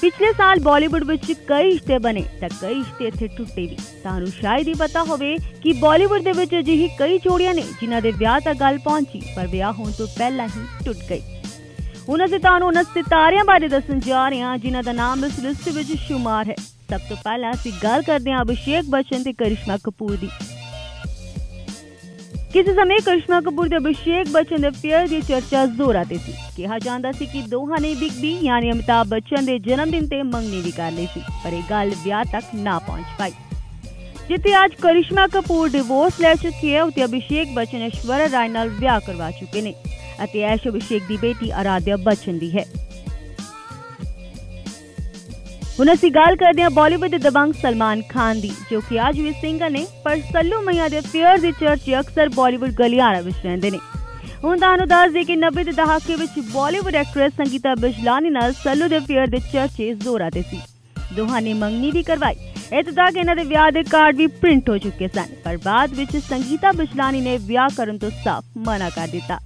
ਪਿਛਲੇ ਸਾਲ ਬਾਲੀਵੁੱਡ ਵਿੱਚ ਕਈ ਰਿਸ਼ਤੇ ਬਣੇ ਤਾਂ ਕਈ ਰਿਸ਼ਤੇ ਇੱਥੇ ਟੁੱਟੇ ਵੀ। ਤੁਹਾਨੂੰ ਸ਼ਾਇਦ ਹੀ ਪਤਾ ਹੋਵੇ ਕਿ ਬਾਲੀਵੁੱਡ ਦੇ ਵਿੱਚ ਅਜਿਹੀ ਕਈ ਜੋੜੀਆਂ ਨੇ ਜਿਨ੍ਹਾਂ ਦੇ ਵਿਆਹ ਤੱਕ ਗੱਲ ਪਹੁੰਚੀ, ਪਰ ਵਿਆਹ ਹੋਣ ਤੋਂ ਪਹਿਲਾਂ ਹੀ ਟੁੱਟ ਗਈ ਹੁਣ ਅਸੀਂ ਤੁਹਾਨੂੰ ਉਹਨਾਂ ਸਿਤਾਰਿਆਂ ਬਾਰੇ ਦੱਸਣ ਜਾ ਰਹੇ ਹਾਂ, ਜਿਨ੍ਹਾਂ ਦਾ ਨਾਮ ਇਸ ਲਿਸਟ ਵਿੱਚ ਸ਼ੁਮਾਰ ਹੈ। ਸਭ ਤੋਂ ਪਹਿਲਾਂ ਅਸੀਂ ਗੱਲ ਕਰਦੇ ਹਾਂ ਅਭਿਸ਼ੇਕ ਬੱਚਨ ਤੇ ਕਰਿਸ਼ਮਾ ਕਪੂਰ ਦੀ। ਕਿਸੇ ਸਮੇਂ ਕਰਿਸ਼ਮਾ ਕਪੂਰ ਤੇ ਅਭਿਸ਼ੇਕ ਬੱਚਨ ਦੇ ਫੇਅਰ ਦੀ ਚਰਚਾ ਜ਼ੋਰਾਂ ਤੇ ਸੀ। ਕਿਹਾ ਜਾਂਦਾ ਸੀ ਕਿ ਦੋਹਾਂ ਨੇ ਬਿਗ ਬੀ ਯਾਨੀ ਅਮਿਤਾਭ ਬੱਚਨ ਦੇ ਜਨਮ ਦਿਨ ਤੇ ਮੰਗਣੀ ਵੀ ਕਰ ਲਈ ਸੀ, ਪਰ ਇਹ ਗੱਲ ਵਿਆਹ ਤੱਕ ਨਾ ਪਹੁੰਚ ਪਾਈ। ਜਿੱਥੇ ਅੱਜ ਕਰਿਸ਼ਮਾ ਕਪੂਰ ਡਿਵੋਰਸ ਲੈ ਚੁੱਕੀ ਹੈ ਉਤੇ ਅਭਿਸ਼ੇਕ ਬੱਚਨ ਐਸ਼ਵਰਯਾ ਰਾਏ ਨਾਲ ਵਿਆਹ ਕਰਵਾ ਚੁੱਕੇ ਨੇ ਅਤੇ ਐਸ਼ ਅਭਿਸ਼ੇਕ ਦੀ ਬੇਟੀ ਆਰਾਧਿਆ ਬੱਚਨ ਦੀ ਹੈ। ਹੁਣ ਅਸੀਂ ਗੱਲ ਕਰਦੇ ਹਾਂ ਬਾਲੀਵੁੱਡ ਦੇ ਦਬੰਗ ਸਲਮਾਨ ਖਾਨ ਦੀ, ਜੋ ਕਿ ਅੱਜ ਵੀ ਸਿੰਗਰ ਨੇ, ਪਰ ਸੱਲੂ ਮਈਆ ਦੇ ਫੇਅਰ ਦੀ ਚਰਚੇ ਅਕਸਰ ਬਾਲੀਵੁੱਡ ਗਲਿਆਰਾਂ ਵਿੱਚ ਰਹਿੰਦੇ ਨੇ। ਹੁਣ ਤੁਹਾਨੂੰ ਦੱਸ ਦੇ ਕਿ 90 ਦੇ ਦਹਾਕੇ ਵਿੱਚ ਬਾਲੀਵੁੱਡ ਐਕਟਰੈਸ ਸੰਗੀਤਾ ਬਿਜਲਾਨੀ ਨਾਲ ਸੱਲੂ ਦੇ ਫੇਅਰ ਦੇ ਚਰਚੇ ਜ਼ੋਰਾਂ ਤੇ ਸੀ। ਦੋਹਾਂ ਨੇ ਮੰਗਣੀ ਵੀ ਕਰਵਾਈ। ਇੱਥੇ ਤੱਕ ਇਹਨਾਂ ਦੇ ਵਿਆਹ ਦੇ ਕਾਰਡ ਵੀ ਪ੍ਰਿੰਟ ਹੋ ਚੁੱਕੇ ਸਨ, ਪਰ ਬਾਅਦ ਵਿੱਚ ਸੰਗੀਤਾ ਬਿਜਲਾਨੀ ਨੇ ਵਿਆਹ ਕਰਨ ਤੋਂ ਸਾਫ਼ ਮਨਾ ਕਰ ਦਿੱਤਾ।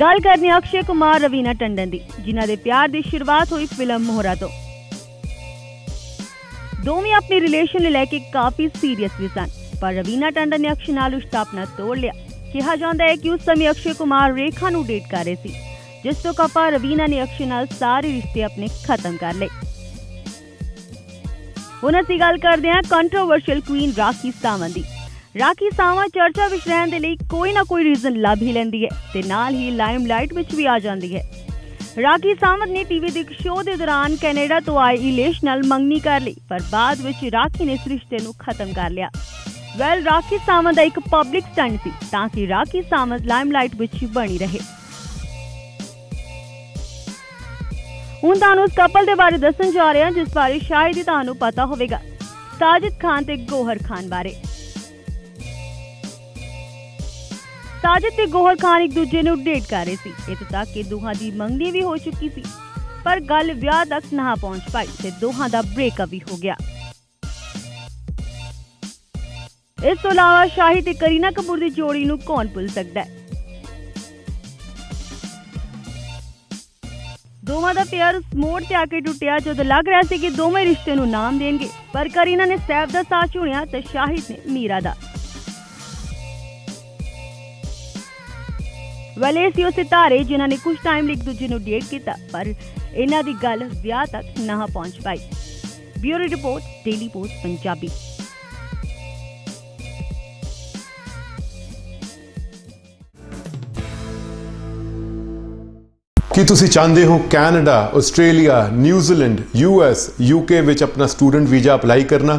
ਗੱਲ ਕਰਨੀ ਅਕਸ਼ੇ ਕੁਮਾਰ, ਰਵੀਨਾ ਟੰਡਨ ਦੀ, ਜਿਨ੍ਹਾਂ ਦੇ ਪਿਆਰ ਦੀ ਸ਼ੁਰੂਆਤ ਹੋਈ ਫਿਲਮ ਮੋਹਰਾ ਤੋਂ। ਦੋਵੇਂ ਆਪਣੀ ਰਿਲੇਸ਼ਨ ਨੂੰ ਲੈ ਕੇ ਕਾਫੀ ਸੀਰੀਅਸ ਵੀ ਸਨ, ਪਰ ਰਵੀਨਾ ਟੰਡਨ ਨੇ ਅਕਸ਼ੇ ਨਾਲ ਰਿਸ਼ਤਾ ਆਪਣਾ ਤੋੜ ਲਿਆ। ਕਿਹਾ ਜਾਂਦਾ ਹੈ ਕਿ ਉਸ ਸਮੇਂ ਅਕਸ਼ੇ ਕੁਮਾਰ ਰੇਖਾ ਨੂੰ ਡੇਟ ਕਰ ਰਹੇ ਸੀ, ਜਿਸ ਤੋਂ ਕਪਾ ਰਵੀਨਾ ਨੇ ਅਕਸ਼ੇ ਨਾਲ ਸਾਰੇ ਰਿਸ਼ਤੇ ਆਪਣੇ ਖਤਮ ਕਰ ਲਏ। ਹੁਣ ਅਸੀਂ ਗੱਲ ਕਰਦੇ ਹਾਂ ਕੰਟਰੋਵਰਸ਼ੀਅਲ ਕੁਈਨ ਰਾਖੀ ਸਾਵੰਤ ਦੀ। ਰਾਖੀ ਸਾਵਾ ਚਰਚਾ ਵਿੱਚ ਰਹਿਣ ਦੇ ਲਈ ਕੋਈ ਨਾ ਕੋਈ ਰੀਜ਼ਨ ਲੱਭ ਹੀ ਲੈਂਦੀ ਹੈ ਤੇ ਨਾਲ ਹੀ ਲਾਈਮਲਾਈਟ ਵਿੱਚ ਵੀ ਆ ਜਾਂਦੀ ਹੈ। ਰਾਖੀ ਸਾਵੰਤ ਨੇ ਟੀਵੀ ਦੇ ਇੱਕ ਸ਼ੋਅ ਦੇ ਦੌਰਾਨ ਕੈਨੇਡਾ ਤੋਂ ਆਏ ਇਲੇਸ਼ ਨਾਲ ਮੰਗਣੀ ਕਰ ਲਈ, ਪਰ ਬਾਅਦ ਵਿੱਚ ਰਾਖੀ ਨੇ ਇਸ ਰਿਸ਼ਤੇ ਨੂੰ ਖਤਮ ਕਰ ਲਿਆ। ਵੈਲ ਰਾਖੀ ਸਾਵੰਤ ਦਾ ਇੱਕ ਪਬਲਿਕ ਸਟੰਟ ਸੀ, ਤਾਂ ਕਿ ਰਾਖੀ ਸਾਵੰਤ ਲਾਈਮਲਾਈਟ ਵਿੱਚ ਬਣੀ ਰਹੇ। ਹੁਣ ਤੁਹਾਨੂੰ ਉਸ ਕਪਲ ਦੇ ਬਾਰੇ ਦੱਸਣ ਜਾ ਰਹੇ ਹਾਂ, ਜਿਸ ਬਾਰੇ ਸ਼ਾਇਦ ਹੀ ਤੁਹਾਨੂੰ ਪਤਾ ਹੋਵੇਗਾ। ਸਾਜਿਦ ਖਾਨ ਤੇ ਗੋਹਰ ਖਾਨ ਬਾਰੇ। ਸਾਜਿਦ ਤੇ ਗੋਹਰ ਖਾਨ ਇੱਕ ਦੂਜੇ ਨੂੰ ਡੇਟ ਕਰ ਰਹੇ ਸੀ। ਇੱਥੇ ਤੱਕ ਕਿ ਦੋਹਾਂ ਦੀ ਮੰਗਣੀ ਵੀ ਹੋ ਚੁੱਕੀ ਸੀ। ਪਰ ਗੱਲ ਵਿਆਹ ਤੱਕ ਨਾ ਪਹੁੰਚ ਪਾਈ ਤੇ ਦੋਹਾਂ ਦਾ ਬ੍ਰੇਕਅਪ ਵੀ ਹੋ ਗਿਆ। ਇਸ ਤੋਂ ਇਲਾਵਾ ਸ਼ਾਹਿਦ ਤੇ ਕਰੀਨਾ ਕਪੂਰ ਦੀ ਜੋੜੀ ਨੂੰ ਕੌਣ ਭੁੱਲ ਸਕਦਾ ਹੈ? ਦੋਵਾਂ ਦਾ ਪਿਆਰ ਉਸ ਮੋੜ ਤੇ ਆ ਕੇ ਟੁੱਟਿਆ ਜਦੋਂ ਲੱਗ ਰਿਹਾ ਸੀ ਕਿ ਦੋਵੇਂ ਰਿਸ਼ਤੇ ਨੂੰ ਨਾਮ ਦੇਣਗੇ। ਪਰ ਕਰੀਨਾ ਨੇ ਸੈਫ ਦਾ ਸਾਥ ਚੁਣਿਆ ਤੇ ਸ਼ਾਹਿਦ ਨੇ ਮੀਰਾ ਦਾ। ਵਲੇ ਸੀ ਉਹ ਸਿਤਾਰੇ ਜਿਨ੍ਹਾਂ ਨੇ ਕੁਝ ਟਾਈਮ ਲਈ ਇੱਕ ਦੂਜੇ ਨੂੰ ਡੇਟ ਕੀਤਾ, ਪਰ ਇਹਨਾਂ ਦੀ ਗੱਲ ਵਿਆਹ ਤੱਕ ਨਾ ਪਹੁੰਚ ਪਾਈ। Bureau report daily post Punjabi. ਕੀ ਤੁਸੀਂ ਚਾਹੁੰਦੇ ਹੋ Canada, Australia, New Zealand US UK ਵਿੱਚ ਆਪਣਾ ਸਟੂਡੈਂਟ ਵੀਜ਼ਾ ਅਪਲਾਈ ਕਰਨਾ?